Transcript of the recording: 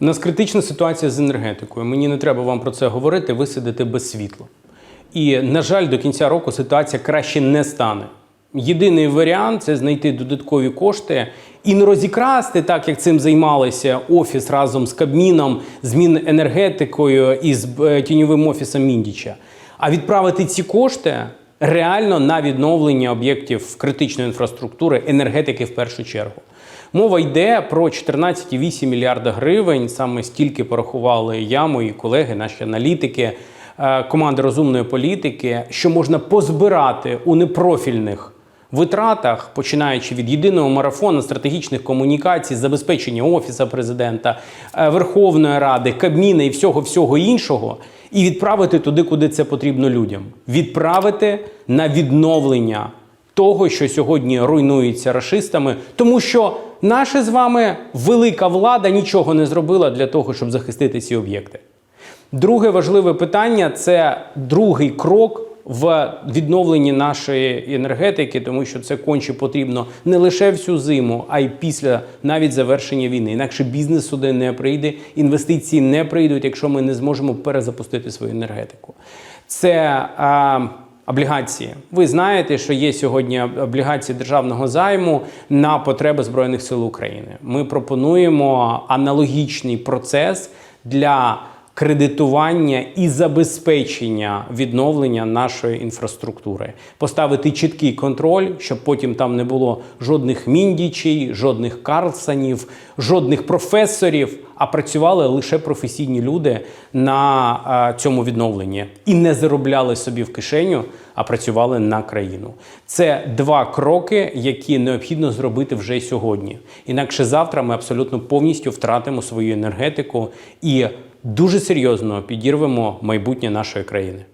У нас критична ситуація з енергетикою. Мені не треба вам про це говорити, ви сидите без світла. І, на жаль, до кінця року ситуація краще не стане. Єдиний варіант це знайти додаткові кошти і не розікрасти, так як цим займалися офіс разом з Кабміном, з Міненергетикою і з е, тіньовим офісом Міндіча, а відправити ці кошти реально на відновлення об'єктів критичної інфраструктури, енергетики в першу чергу. Мова йде про 14,8 мільярда гривень. Саме стільки порахували я, мої колеги, наші аналітики, команди розумної політики, що можна позбирати у непрофільних витратах, починаючи від єдиного марафону стратегічних комунікацій, забезпечення офіса президента, е, Верховної Ради, Кабміна і всього всього іншого, і відправити туди, куди це потрібно людям. Відправити на відновлення того, що сьогодні руйнується рашистами, тому що наша з вами велика влада нічого не зробила для того, щоб захистити ці об'єкти. Друге важливе питання це другий крок в відновленні нашої енергетики, тому що це конче потрібно не лише всю зиму, а й після навіть завершення війни. Інакше бізнес сюди не прийде, інвестиції не прийдуть, якщо ми не зможемо перезапустити свою енергетику. Це а, облігації. Ви знаєте, що є сьогодні облігації державного займу на потреби Збройних сил України. Ми пропонуємо аналогічний процес для кредитування і забезпечення відновлення нашої інфраструктури, поставити чіткий контроль, щоб потім там не було жодних міндічей, жодних Карлсонів, жодних професорів, а працювали лише професійні люди на цьому відновленні і не заробляли собі в кишеню, а працювали на країну. Це два кроки, які необхідно зробити вже сьогодні. Інакше завтра ми абсолютно повністю втратимо свою енергетику і дуже серйозно підірвемо майбутнє нашої країни.